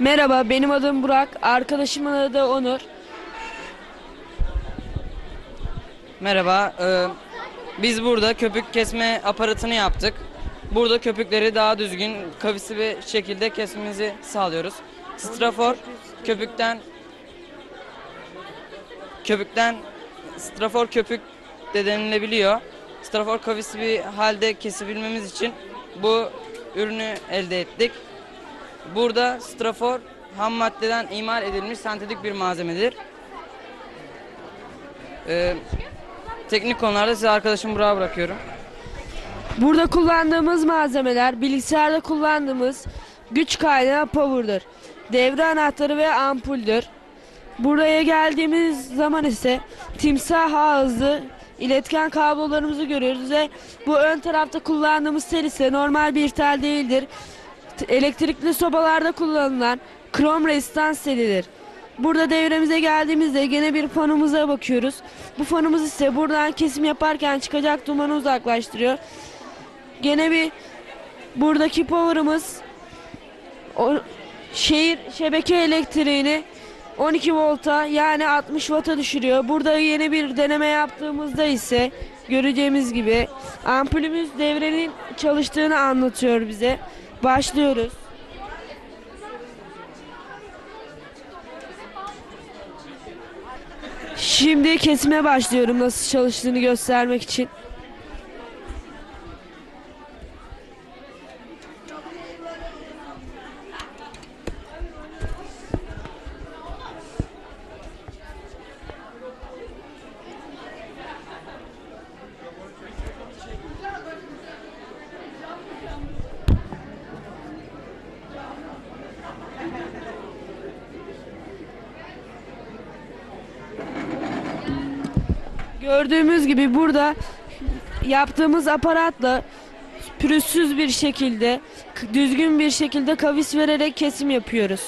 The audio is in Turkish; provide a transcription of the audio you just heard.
Merhaba, benim adım Burak. Arkadaşımın adı Onur. Merhaba. e, biz burada köpük kesme aparatını yaptık. Burada köpükleri daha düzgün, kavisi bir şekilde kesmemizi sağlıyoruz. Strafor köpükten köpükten strafor köpük de denilebiliyor. Strafor kavisi bir halde kesebilmemiz için bu ürünü elde ettik. Burada strafor ham maddeden imal edilmiş sentetik bir malzemedir. Ee, teknik konularda size arkadaşım Burak'a bırakıyorum. Burada kullandığımız malzemeler bilgisayarda kullandığımız güç kaynağı power'dır. Devre anahtarı ve ampuldür. Buraya geldiğimiz zaman ise timsah ağızlı iletken kablolarımızı görüyoruz ve bu ön tarafta kullandığımız tel ise normal bir tel değildir. Elektrikli sobalarda kullanılan krom rezistans telidir. Burada devremize geldiğimizde gene bir fanımıza bakıyoruz. Bu fanımız ise buradan kesim yaparken çıkacak dumanı uzaklaştırıyor. Gene bir buradaki power'ımız o şehir şebeke elektriğini 12 volta yani 60 watt'a düşürüyor. Burada yeni bir deneme yaptığımızda ise göreceğimiz gibi ampulümüz devrenin çalıştığını anlatıyor bize. Başlıyoruz. Şimdi kesime başlıyorum nasıl çalıştığını göstermek için. Gördüğümüz gibi burada yaptığımız aparatla pürüzsüz bir şekilde, düzgün bir şekilde kavis vererek kesim yapıyoruz.